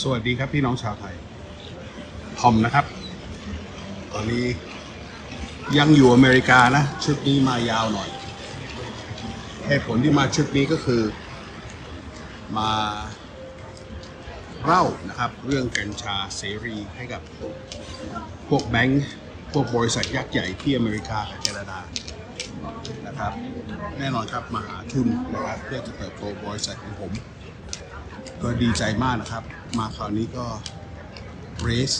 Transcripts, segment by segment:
สวัสดีครับพี่น้องชาวไทยทอมนะครับ ตอนนี้ยังอยู่อเมริกานะ ชุดนี้มายาวหน่อยเหตุผลที่มาชุดนี้ก็คือ มาเล่านะครับ เรื่องกัญชาเสรีให้กับพวกแบงค์พวกบริษัทยักษ์ใหญ่ที่อเมริกาแคนาดานะครับ แน่นอนครับมาหาทุนนะครับเพื่อจะเติบโตบริษัทของผม ก็ดีใจมากนะครับ มาคราวนี้ก็ raise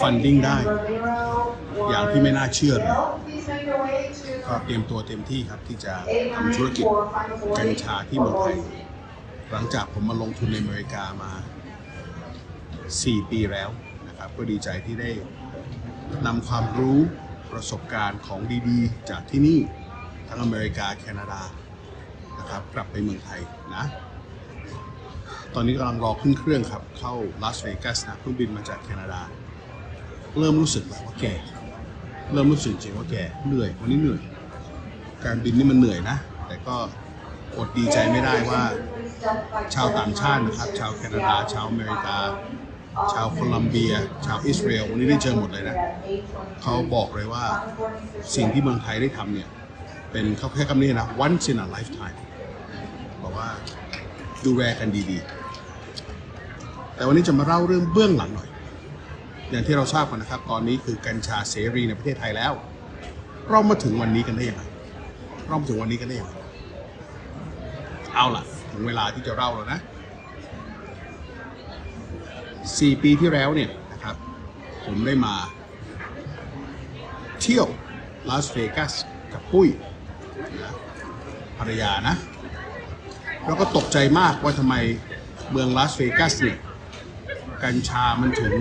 funding ได้ อย่างที่ไม่น่าเชื่อเลยก็เตรียมตัวเต็มที่ครับที่จะทำธุรกิจกัญชาที่เมืองไทย หลังจากผมมาลงทุนในอเมริกามา 4 ปีแล้วนะครับ ก็ดีใจที่ได้นำความรู้ประสบการณ์ของดีๆ จากที่นี่ทั้งอเมริกาแคนาดานะครับกลับไปเมืองไทยนะ ตอนนี้กำลังรอขึ้นเครื่องครับ เข้าลาสเวกัสนะเครื่องบินมาจากแคนาดา เริ่มรู้สึกแล้วว่าแก่เริ่มรู้สึกจริงว่าแก่เหนื่อยวันนี้เหนื่อย การบินนี่มันเหนื่อยนะ แต่ก็อดดีใจไม่ได้ว่า ชาวต่างชาตินะครับ ชาวแคนาดา ชาวอเมริกา ชาวโคลัมเบีย ชาวอิสราเอลวันนี้ได้เจอหมดเลยนะเขาบอกเลยว่าสิ่งที่เมืองไทยได้ทำเนี่ย เป็นเขาแค่คำนี้นะ once in a lifetime บอกว่าดูแลกันดีๆ แต่วันนี้จะมาเล่าเรื่องเบื้องหลังหน่อย อย่างที่เราทราบกันนะครับ ตอนนี้คือกัญชาเสรีในประเทศไทยแล้ว เรามาถึงวันนี้กันได้ยังไงเรามาถึงวันนี้กันได้ยังไงเอาล่ะ ถึงเวลาที่จะเล่าแล้วนะสี่ปีที่แล้วเนี่ยนะครับ ผมได้มา เที่ยวลาสเวกัสกับปุ้ยนะภรรยานะ แล้วก็ตกใจมากว่าทำไมเมืองลาสเวกัสเนี่ย กัญชามันถึง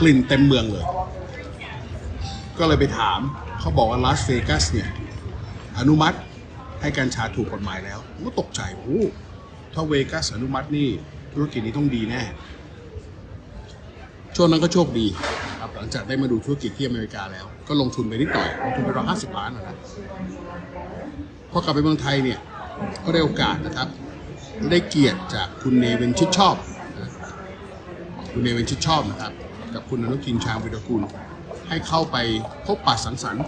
กลิ่นเต็มเมืองเลย ก็เลยไปถาม เขาบอกว่าลาสเวกัสเนี่ย อนุมัติให้กัญชาถูกกฎหมายแล้วผมก็ตกใจโอ้ถ้าเวกัสอนุมัตินี่ธุรกิจนี้ต้องดีแน่ ช่วงนั้นก็โชคดีครับหลังจากได้มาดูธุรกิจที่อเมริกาแล้ว ก็ลงทุนไปนิดหน่อยลงทุนไปร้อยห้าสิบล้านนะพอกลับไปเมืองไทยเนี่ยก็ได้โอกาสนะครับ ได้เกียรติจากคุณเนวินชิดชอบ คุณเนวินชิดชอบนะครับ กับคุณอนุทินชาญวิรกูล ให้เข้าไปพบปะสังสรรค์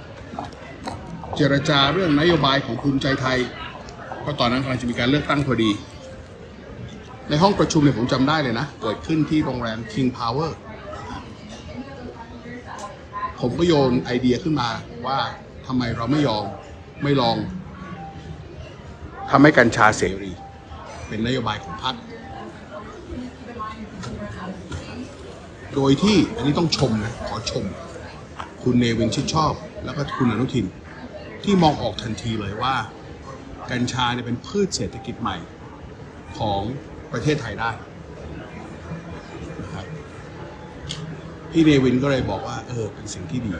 เจรจาเรื่องนโยบายของภูมิใจไทยเพราะตอนนั้นกำลังจะมีการเลือกตั้งพอดี ในห้องประชุมเนี่ยผมจำได้เลยนะ เกิดขึ้นที่โรงแรม King Power ผมก็โยนไอเดียขึ้นมาว่าทำไมเราไม่ยอมไม่ลองทำให้กัญชาเสรี เป็นนโยบายของพรรคโดยที่อันนี้ต้องชมนะขอชม คุณเนวินชิดชอบ แล้วก็คุณอนุทิน ที่มองออกทันทีเลยว่า กัญชาเนี่ยเป็นพืชเศรษฐกิจใหม่ของประเทศไทยได้นะครับพี่เนวินก็เลยบอกว่า เออ เป็นสิ่งที่ดี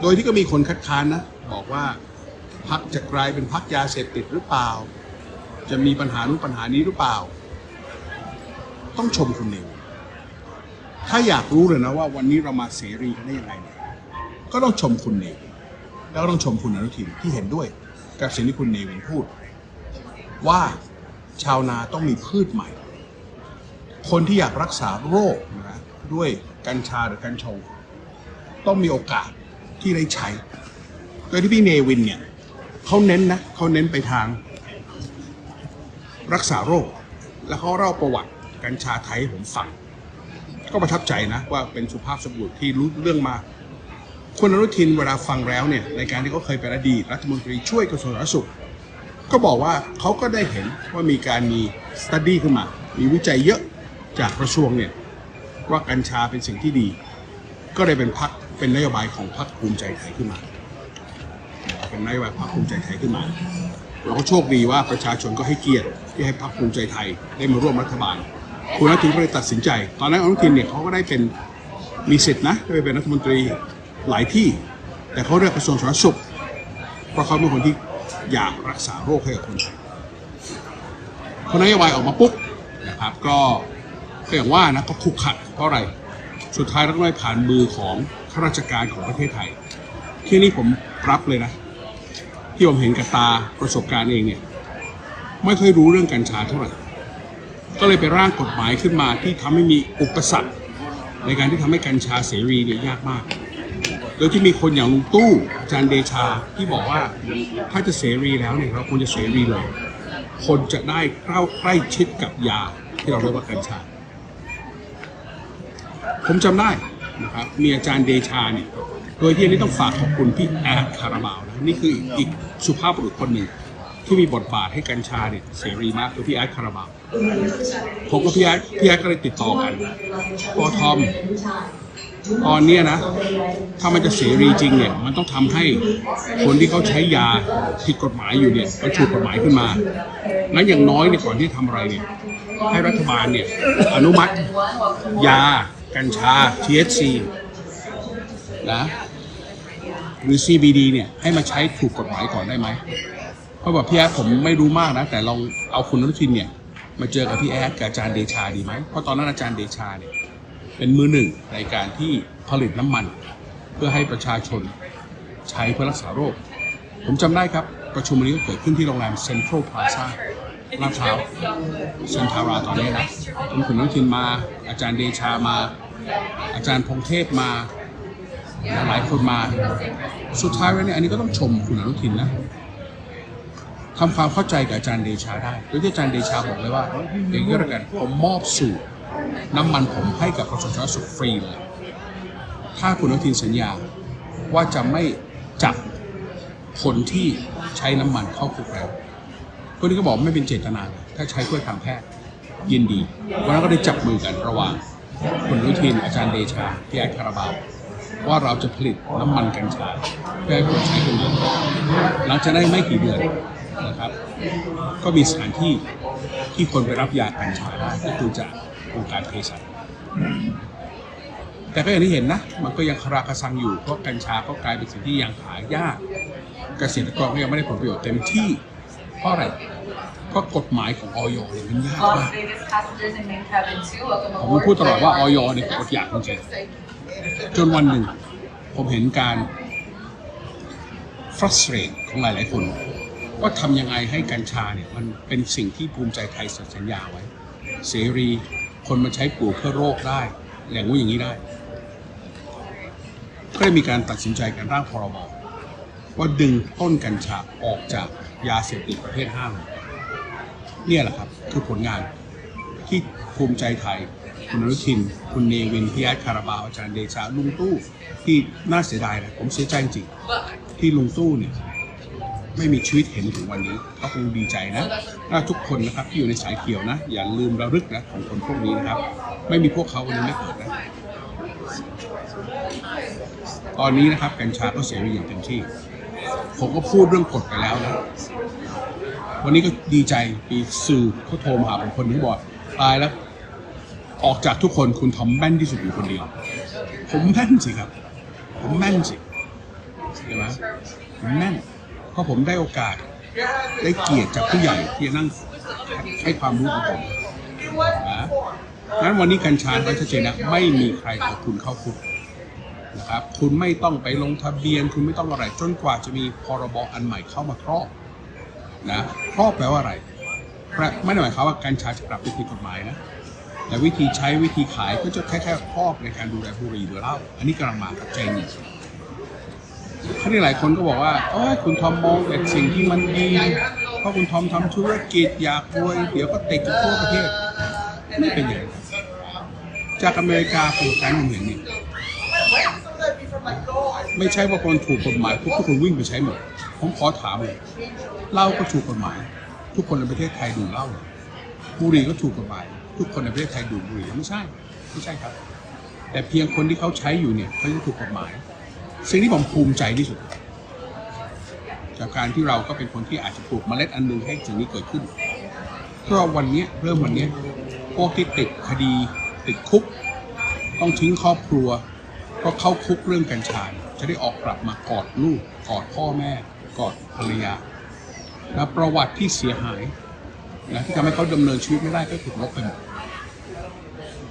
โดยที่ก็มีคนคัดค้านนะ บอกว่าพักจะกลายเป็นพักยาเสพติดหรือเปล่า จะมีปัญหานู้นปัญหานี้หรือเปล่า ต้องชมคุณเนวินถ้าอยากรู้เลยนะว่าวันนี้เรามาเสรีกันได้ยังไงเนี่ยก็ต้องชมคุณเนวินแล้วก็ต้องชมคุณอนุทินที่เห็นด้วย กับสิ่งที่คุณเนวินพูด ว่าชาวนาต้องมีพืชใหม่ คนที่อยากรักษาโรคนะด้วยกัญชาหรือกัญชงต้องมีโอกาสที่ได้ใช้ โดยที่พี่เนวินเนี่ยเขาเน้นนะเขาเน้นไปทาง รักษาโรค แล้วเขาเล่าประวัติกัญชาไทยให้ผมฟัง ก็ประทับใจนะว่าเป็นสุภาพสบุรุษที่รู้เรื่องมาคุณอนุทินเวลาฟังแล้วเนี่ยในการที่เขาเคยเป็นอดีตรัฐมนตรีช่วยกระทรวงสาธารณสุข ก็บอกว่าเขาก็ได้เห็นว่ามีการมีสตัดดี้ขึ้นมา มีวิจัยเยอะจากกระทรวงเนี่ยว่ากัญชาเป็นสิ่งที่ดี ก็เลยเป็นพักเป็นนโยบายของพรรคภูมิใจไทยขึ้นมา เป็นนโยบายพรรคภูมิใจไทยขึ้นมา เราก็โชคดีว่าประชาชนก็ให้เกียรติที่ให้พรรคภูมิใจไทยได้มาร่วมรัฐบาล คุณอนุทินก็เลยตัดสินใจ ตอนนั้นอนุทินเนี่ยเขาก็ได้เป็นมีสิทธินะได้ไปเป็นรัฐมนตรีหลายที่ แต่เขาเลือกกระทรวงสาธารณสุขเพราะเขาเป็นคนที่อยากรักษาโรคให้กับคนไทยพอนโยบายออกมาปุ๊บนะครับก็ก็อย่างว่านะก็คุกขัดเพราะอะไร สุดท้ายเราก็ได้ผ่านมือของข้าราชการของประเทศไทย ที่นี่ผมรับเลยนะ ที่ผมเห็นกับตาประสบการณ์เองเนี่ยไม่ค่อยรู้เรื่องกัญชาเท่าไหร่ ก็เลยไปร่างกฎหมายขึ้นมาที่ทำให้มีอุปสรรคในการที่ทำให้กัญชาเสรีเนี่ยยากมาก โดยที่มีคนอย่างลุงตู้อาจารย์เดชาที่บอกว่าถ้าจะเสรีแล้วเนี่ยเราควรจะเสรีเลย คนจะได้เข้าใกล้ชิดกับยาที่เราเรียกว่ากัญชา ผมจำได้นะครับมีอาจารย์เดชาเนี่ย โดยที่อันนี้ต้องฝากขอบคุณพี่แอดคาราบาวนะนี่คืออีกสุภาพบุรุษคนหนึ่งที่มีบทบาทให้กัญชาเนี่ยเสรีมากคือพี่แอดคาราบาวผมกับพี่แอดพี่แอดก็เลยติดต่อกันพอทอมตอนเนี้ยนะ ถ้ามันจะเสรีจริงเนี่ย มันต้องทำให้คนที่เขาใช้ยาผิดกฎหมายอยู่เนี่ยมันถูกกฎหมายขึ้นมางั้นอย่างน้อยเนี่ยก่อนที่จะทำอะไรเนี่ย ให้รัฐบาลเนี่ย อนุมัติ ยา กัญชา THC นะหรือ CBD เนี่ยให้มาใช้ถูกกฎหมายก่อนได้ไหมเพราะแบบพี่แอดผมไม่รู้มากนะ แต่ลองเอาคุณอนุทินเนี่ยมาเจอกับพี่แอดกับอาจารย์เดชาดีไหมเพราะตอนนั้นอาจารย์เดชาเนี่ยเป็นมือหนึ่งในการที่ผลิตน้ำมัน เพื่อให้ประชาชนใช้เพื่อรักษาโรค ผมจำได้ครับประชุมวันนี้ก็เกิดขึ้นที่โรงแรมเซ็นทรัลพลาซ่าลาดพร้าวเซนทาราตอนนี้นะคุณขุนนทินมา อาจารย์เดชามา อาจารย์พงเทพมา หลายคนมา สุดท้ายแล้วเนี่ยอันนี้ก็ต้องชมคุณอนุทินนะทำความเข้าใจกับอาจารย์เดชาได้โดยที่อาจารย์เดชาบอกเลยว่าอย่างนี้ล้วกันผมมอบสูตรน้ำมันผมให้กับกระทรวงสาธารณสุขฟรีเลย ถ้าคุณอนุทินสัญญาว่าจะไม่จับคนที่ใช้น้ำมันเข้าคุกแล้วคนนี้ก็บอกไม่เป็นเจตนา ถ้าใช้เพื่อทางแพทย์ยินดี วันนั้นก็ได้จับมือกันระหว่างคุณอนุทินอาจารย์เดชาพี่แอดคาราบาว ว่าเราจะผลิตน้ำมันกัญชาเพื่อให้คนใช้กันเยอะหลังจากนั้นไม่กี่เดือนนะครับ ก็มีสถานที่ที่คนไปรับยากัญชาได้ก็คือจากองค์การเภสัชแต่ก็อย่างที่เห็นนะ มันก็ยังคาราคาซังอยู่ เพราะกัญชาก็กลายเป็นสิ่งที่ยังหายาก เกษตรกรก็ยังไม่ได้ผลประโยชน์เต็มที่ เพราะอะไรเพราะกฎหมายของออยเนี่ยมันยาก Las มาก Vegas passengers and main cabin two, welcome ผม aboard. พูดตลอดว่าออยเนี่ยกฎอยากจริงๆ จนวันหนึ่ง ผมเห็นการ frustrate ของหลาย ๆ คน ว่าทำยังไงให้กัญชาเนี่ย มันเป็นสิ่งที่ภูมิใจไทยสัญญาไว้ เสรีคนมาใช้ปลูกเพื่อโรคได้อย่างงู้นอย่างนี้ได้ ก็ได้มีการตัดสินใจการร่างพรบว่าดึงต้นกัญชาออกจากยาเสพติดประเภทห้าเลยเนี่ยแหละครับ คือผลงานที่ภูมิใจไทย คุณอนุทิน คุณเนวินพี่แอดคาราบาวอาจารย์เดชาลุงตู้ที่น่าเสียดายนะผมเสียใจจริงที่ลุงตู้เนี่ยไม่มีชีวิตเห็นถึงวันนี้ก็คงดีใจนะถ้าทุกคนนะครับที่อยู่ในสายเขียวนะ อย่าลืมระลึกนะของคนพวกนี้นะครับ ไม่มีพวกเขาวันนี้ไม่เกิดนะ ตอนนี้นะครับกัญชาก็เสรีอย่างเต็มที่ ผมก็พูดเรื่องกฎไปแล้วนะวันนี้ก็ดีใจมีสื่อเขาโทรมาหาผมคนนึงบอกตายแล้ว ออกจากทุกคนคุณทอมแม่นที่สุดอยู่คนเดียว ผมแม่นสิครับ ผมแม่นสิใช่ไหมผมแม่น เพราะผมได้โอกาส ได้เกียรติจากผู้ใหญ่ที่นั่งให้ความรู้กับผมนะงั้นวันนี้กัญชาไว้ชัดเจนนะไม่มีใครเอาคุณเข้าคุกนะครับ คุณไม่ต้องไปลงทะเบียน คุณไม่ต้องอะไรจนกว่าจะมีพรบอันใหม่เข้ามาครอบนะครอบแปลว่าอะไรแปลไม่ได้หมายความว่ากัญชาจะกลับไปผิดกฎหมายนะ แต่วิธีใช้วิธีขายก็จะแค่แค่ครอบในการดูแลบุหรี่หรือเหล้าอันนี้กำลังมากับใจเย็นครั้นี้หลายคนก็บอกว่าเอ้ยคุณทอมมองแต่สิ่งที่มันดีเพราะคุณทอมทำธุรกิจอยากรวยเดี๋ยวก็ติดกันทั่วประเทศไม่เป็นอย่างจากอเมริกาเป็นการผมเห็นนี่ไม่ใช่ว่าคนถูกกฎหมายทุกทุกคนวิ่งไปใช้หมดผมขอถามเลยเหล้าก็ถูกกฎหมาย ทุกคนในประเทศไทยดื่มเหล้าเหรอบุหรี่ก็ถูกกฎหมาย ทุกคนในประเทศไทยดื่มบุหรี่ไม่ใช่ไม่ใช่ครับ แต่เพียงคนที่เขาใช้อยู่เนี่ยเขาจะถูกกฎหมาย สิ่งที่ผมภูมิใจที่สุด จากการที่เราก็เป็นคนที่อาจจะปลูกเมล็ดอันหนึงให้สิ่งนี้เกิดขึ้นเพราะวันนี้เริ่มวันนี้พวกที่ติดคดีติดคุก ต้องทิ้งครอบครัวเพราะเข้าคุกเรื่องกัญชาจะได้ออกกลับมากอดลูกกอดพ่อแม่ กอดภรรยาและประวัติที่เสียหายนะที่ทำให้เขาดำเนินชีวิตไม่ได้ก็ถูกลบไปหมด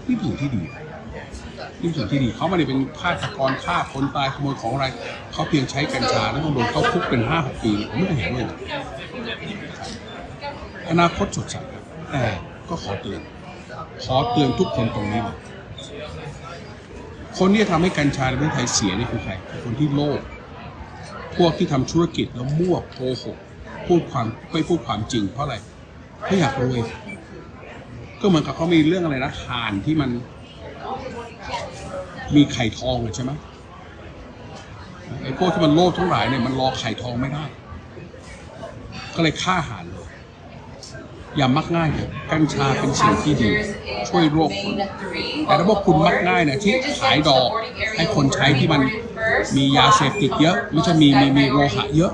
นี่เป็นสิ่งที่ดีนี่เป็นสิ่งที่ดีเขาไม่ได้เป็นฆาตกรฆ่าคนตายขโมยของอะไร เขาเพียงใช้กัญชาแล้วต้องโดนเขาคุกเป็นห้าหกปีผมไม่เคยเห็นเลยอนาคตสดใสครับแต่ก็ขอเตือน ขอเตือนทุกคนตรงนี้เลยคนที่จะทำให้กัญชาในประเทศไทยเสียนี่คือใครคนที่โลภพวกที่ทำธุรกิจแล้วมั่วโกหกพูดความไม่พูดความจริงเพราะอะไรเขาอยากรวย ก็เหมือนกับเขามีเรื่องอะไรนะห่านที่มัน มีไข่ทองอะใช่ไหมไอ้พวกที่มันโลภทั้งหลายเนี่ยมันรอไข่ทองไม่ได้ ก็เลยฆ่าห่านเลยอย่ามักง่ายเลยกัญชาเป็นสิ่งที่ดี ช่วยโรคคแต่ถ้าพวกคุณมักง่ายนี่ยที่ขายดอกให้คนใช้ที่มันมียาเสพติดเยอะไม่ใช่มีมีมีโลหะเยอะ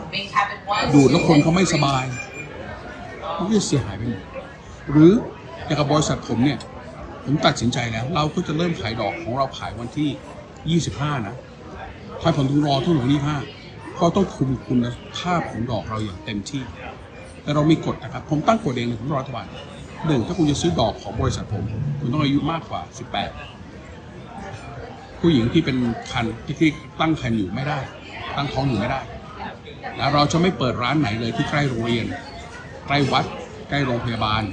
ดูดแล้วคนเขาไม่สบายมันก็จะเสียหายไปหมดหรือ อย่างกับบริษัทผมเนี่ยผมตัดสินใจแล้ว เราก็จะเริ่มขายดอกของเราขายวันที่ 25 นะทำไมผมถึงรอทุกหนึ่ง25เพราะต้องคุมคุณภาพของดอกเราอย่างเต็มที่ แต่เรามีกฎนะครับ ผมตั้งกฎเองเลยผมรัฐบาลหนึ่งถ้าคุณจะซื้อดอกของบริษัทผม คุณต้องอายุมากกว่า 18 ผู้หญิงที่เป็นคันที่ที่ตั้งคันอยู่ไม่ได้ ตั้งท้องอยู่ไม่ได้นะเราจะไม่เปิดร้านไหนเลยที่ใกล้โรงเรียน ใกล้วัด ใกล้โรงพยาบาล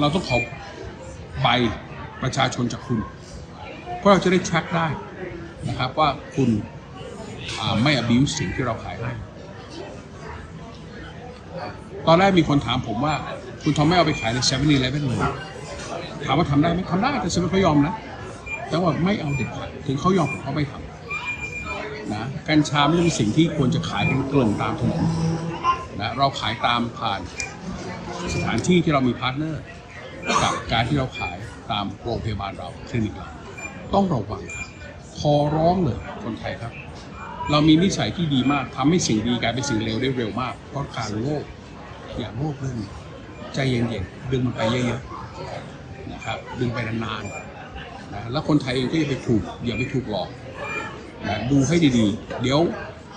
เราต้องขอใบประชาชนจากคุณ เพราะเราจะได้ track ได้นะครับว่าคุณไม่ abuse สิ่งที่เราขายให้ ตอนแรกมีคนถามผมว่า คุณทอมไม่เอาไปขายใน7 e เ e ่ e อเลยถามว่าทำได้ไหมทำได้แต่ฉันไม่ค่อยยอมนะแต่ว่าไม่เอาเด็ดขาดถึงเขายอมผมก็ไม่ทำ กัญชาไม่ใช่เป็นสิ่งที่ควรจะขายกันเกลื่อนตามถนนนะเราขายตามผ่านสถานที่ที่เรามีพาร์ทเนอร์กับการที่เราขายตามโรงพยาบาลเราคลินิกเราต้องระวังครับขอร้องเลยคนไทยครับ เรามีนิสัยที่ดีมากทำให้สิ่งดีกลายเป็นสิ่งเลวได้เร็วมาก เพราะการโลภอย่าโลภเรื่องใจเย็นๆดึงมันไปเยอะๆนะครับดึงไปนานๆนะแล้วคนไทยเองก็อย่าไปถูกอย่าไปถูกหลอก นะดูให้ดีๆ เดี๋ยว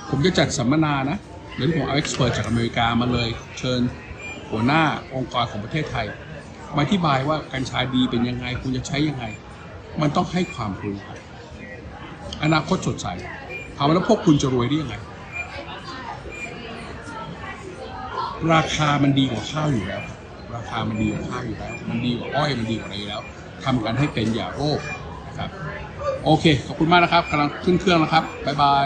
ผมจะจัดสัมมนานะเดี๋ยวผมเอาเอ็กซ์เพรสจากอเมริกามาเลย เชิญหัวหน้าองค์กรของประเทศไทย มาอธิบายว่ากัญชาดีเป็นยังไงคุณจะใช้ยังไง มันต้องให้ความรู้ครับอนาคตสดใสถามว่าแล้วพวกคุณจะรวยได้ยังไง ราคามันดีกว่าข้าวอยู่แล้ว ราคามันดีกว่าข้าวอยู่แล้ว มันดีกว่าอ้อยมันดีกว่าอะไรอยู่แล้วทำกันให้เป็นอย่าโรคนะครับ โอเค ขอบคุณมากนะครับกำลังขึ้นเครื่องแล้วครับ บ๊ายบาย